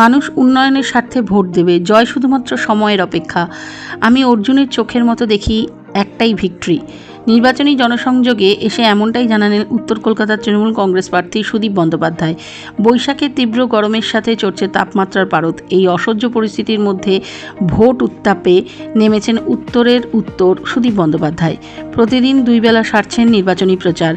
মানুষ উন্নয়নের স্বার্থে ভোট দেবে। জয় শুধুমাত্র সময়ের অপেক্ষা। আমি অর্জুনের চোখের মতো দেখি একটাই ভিক্টরি। নির্বাচনী জনসংযোগে এসে এমনটাই জানালেন উত্তর কলকাতার তৃণমূল কংগ্রেস প্রার্থী সুদীপ বন্দ্যোপাধ্যায়। বৈশাখের তীব্র গরমের সাথে চড়ছে তাপমাত্রার পারদ। এই অসহ্য পরিস্থিতির মধ্যে ভোট উত্তাপে নেমেছেন উত্তরের উত্তর সুদীপ বন্দ্যোপাধ্যায়। প্রতিদিন দুই বেলা সারছেন নির্বাচনী প্রচার।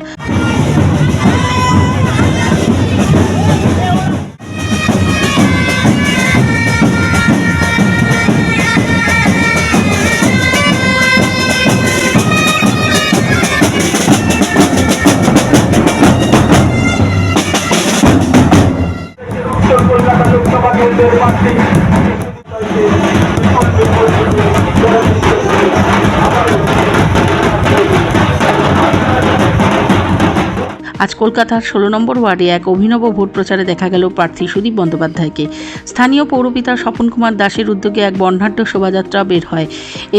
bater. আজ কলকাতার ষোলো নম্বর ওয়ার্ডে এক অভিনব ভোট প্রচারে দেখা গেল প্রার্থী সুদীপ বন্দ্যোপাধ্যায়কে। স্থানীয় পৌরপিতা স্বপন কুমার দাসের উদ্যোগে এক বর্ণাঢ্য শোভাযাত্রা বের হয়।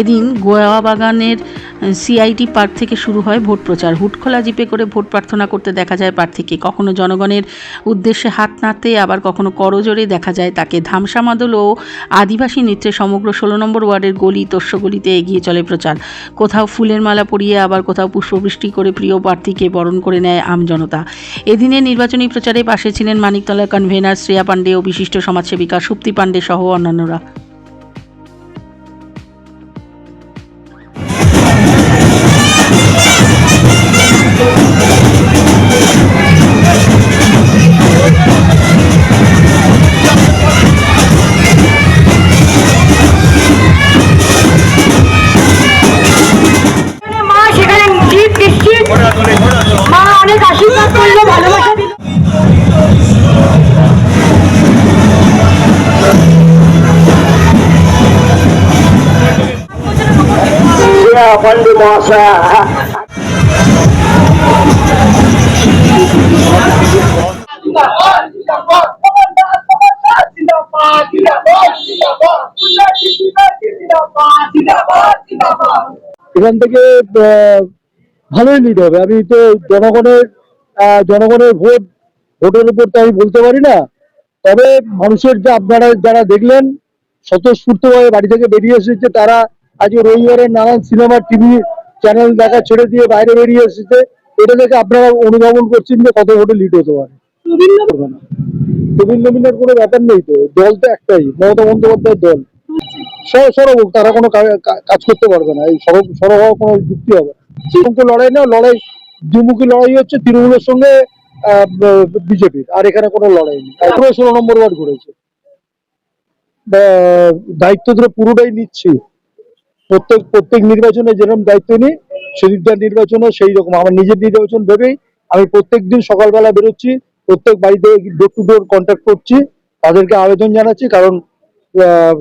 এদিন গোয়া বাগানের সিআইটি পার্ক থেকে শুরু হয় ভোট প্রচার। হুটখোলা জিপে করে ভোট প্রার্থনা করতে দেখা যায় প্রার্থীকে। কখনো জনগণের উদ্দেশ্যে হাত নাড়তে, আবার কখনো করজোরে দেখা যায় তাকে। ধামসা মাদল ও আদিবাসী নৃত্যে সমগ্র ষোলো নম্বর ওয়ার্ডের গলি তস্য গলিতে এগিয়ে চলে প্রচার। কোথাও ফুলের মালা পরিয়ে, আবার কোথাও পুষ্পবৃষ্টি করে প্রিয় প্রার্থীকে বরণ করে নেয় আমজনতা এদিনের নির্বাচনী প্রচারে পাশে ছিলেন মানিকতলার কনভেনার শ্রেয়া পাণ্ডে ও বিশিষ্ট সমাজসেবিকা সুপ্তি পাণ্ডে সহ অন্যান্যরা। সেখানে অনেক আশীর্বাদ করল ভালোবাসা দিল। শ্রেয়া পান্ডে এখান থেকে আহ, ভালোই লিড হবে। আমি তো জনগণের আহ, জনগণের ভোট ভোটের উপর তো আমি বলতে পারি না। তবে মানুষের যে আপনারা যারা দেখলেন স্বতঃস্ফূর্তভাবে বাড়ি থেকে বেরিয়ে এসেছে তারা আজকে রবিবারের নানান সিনেমা টিভি চ্যানেল দেখা ছেড়ে দিয়ে বাইরে বেরিয়ে এসেছে। এটা দেখে আপনারা অনুধাবন করছেন যে কত ভোটে লিড হতে পারে। নবীনের কোনো ব্যাপার নেই তো দল তো একটাই মমতা বন্দ্যোপাধ্যায়ের দল। সর সরব তারা কোনো কাজ করতে পারবে না এই সরব সরব হওয়ার কোনো যুক্তি হবে না। লড়াই না, লড়াই দুমুখী লড়াই হচ্ছে তৃণমূলের সঙ্গে বিজেপির, আর এখানে কোনো লড়াই নেই। তারপরে ষোলো নম্বর ওয়ার্ড করেছে দায়িত্ব ধরে পুরোটাই নিচ্ছি। প্রত্যেক প্রত্যেক নির্বাচনে যেরকম দায়িত্ব নিই সেদিকটার নির্বাচনে সেই রকম। আমার নিজের নির্বাচন ভেবেই আমি প্রত্যেক দিন সকালবেলা বেরোচ্ছি, প্রত্যেক বাড়িতে ডোর টু ডোর কন্ট্যাক্ট করছি, তাদেরকে আবেদন জানাচ্ছি, কারণ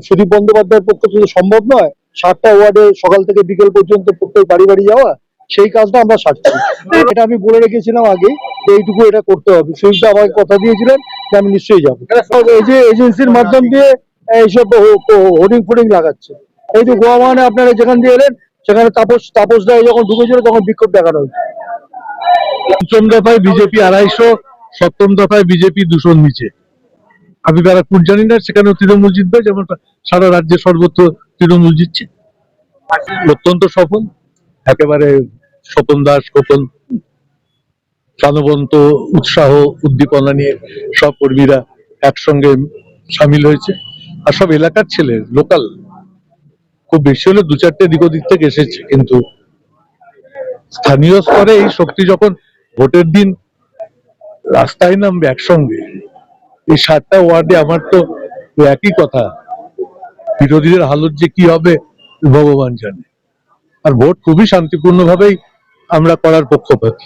সুদীপ বন্দ্যোপাধ্যায়ের পক্ষে তো সম্ভব নয়, সাতটা ওয়ার্ডে সকাল থেকে বিকেল পর্যন্ত প্রত্যেক বাড়ি বাড়ি যাওয়া সেই কাজটা আমরা সারছি এটা আমি বলে রেখেছিলাম আগে যে এইটুকু এটা করতে হবে। সুদীপটা আমাকে কথা দিয়েছিলেন যে আমি নিশ্চয়ই যাব। এই যে এজেন্সির মাধ্যম দিয়ে এইসব হোর্ডিং ফোর্ডিং লাগাচ্ছে। এই যে গোয়া মানে আপনারা যেখান দিয়ে এলেন, সেখানে তাপস তাপস যখন ঢুকেছিল তখন বিক্ষোভ দেখানো হয়েছে। পঞ্চম দফায় বিজেপি আড়াইশো, সপ্তম দফায় বিজেপি দুশো নিচে। আমি ব্যারাকপুর জানি না, সেখানেও তৃণমূল জিতবে, যেমন সারা রাজ্যে সর্বত্র তৃণমূল জিতছে। অত্যন্ত সফল। একেবারে স্বপন দাস গোপন প্রাণবন্ত, উৎসাহ, উদ্দীপনা নিয়ে সব কর্মীরা একসঙ্গে সামিল হয়েছে। আর সব এলাকার ছেলে, লোকাল, খুব বেশি হলে দু চারটে দিক ওদিক থেকে এসেছে। কিন্তু স্থানীয় স্তরে এই শক্তি যখন ভোটের দিন রাস্তায় নামবে একসঙ্গে, এই সাতটা ওয়ার্ডে আমার তো একই কথা। বিরোধীদের হালত যে কি হবে, ভগবান জানে। আর ভোট খুবই শান্তিপূর্ণভাবেই আমরা করার পক্ষপাতী।